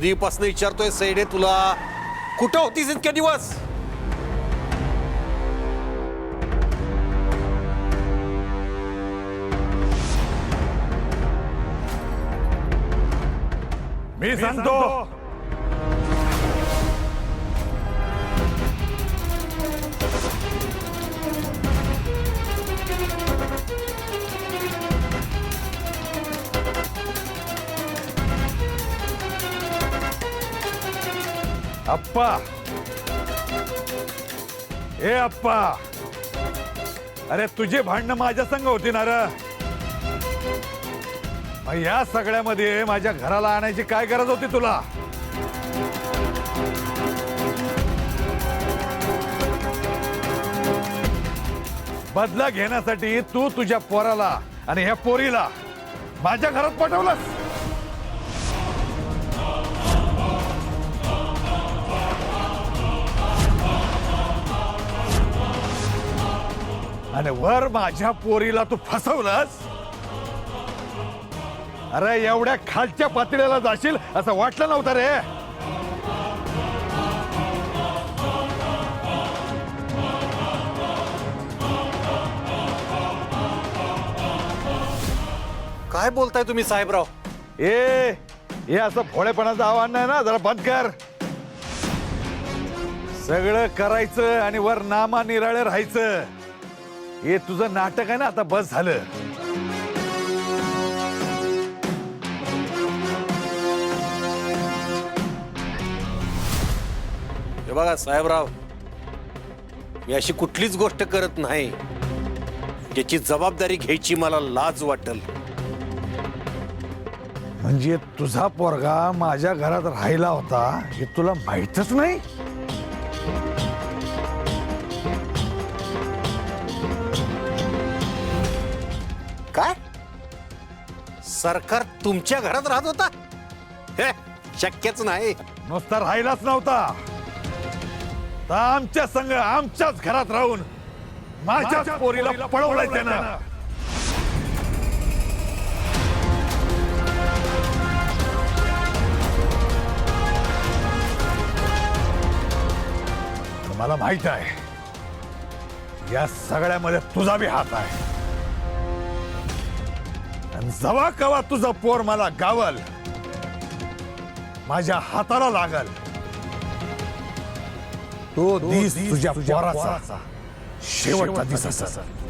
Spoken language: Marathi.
कधीपासून विचारतोय सैडे तुला कुठं होतीस इतके दिवस? मी सांगतो. अप्पा ए अप्पा अरे तुझे भांडणं माझ्या संग होती ना र? मग या सगळ्यामध्ये माझ्या घराला आणायची काय गरज होती तुला? बदला घेण्यासाठी तू तुझ्या पोराला आणि ह्या पोरीला माझ्या घरात पाठवलंस? आणि वर माझ्या पोरीला तू फसवलंस? अरे एवढ्या खालच्या पातळीला जाशील असं वाटलं नव्हतं रे. काय बोलताय तुम्ही साहेबराव? ए हे असं भोळेपणाचं आव्हान नाही ना जरा बंद कर. सगळं करायचं आणि वर नामा निराळे राहायचं. हे तुझं नाटक आहे ना आता बस झालं. हे बघा साहेबराव मी अशी कुठलीच गोष्ट करत नाही त्याची जबाबदारी घ्यायची मला लाज वाटल. म्हणजे तुझा पोरगा माझ्या घरात राहिला होता हे तुला माहीतच नाही? सरकार तुमच्या घरात राहत होता? हे, शक्यच नाही. नुसता राहिलाच नव्हता. तर आमच्या संघ आमच्याच घरात राहून माझ्याच पोरीला पळवलाय त्यानं. मला माहीत आहे या सगळ्यामध्ये तुझा बी हात आहे. आणि जवा कवा तुझा पोर मला गावल. माझ्या हाताला लागल. तो दिस तुझ्या पोराचा. शेवटचा दिस असेल.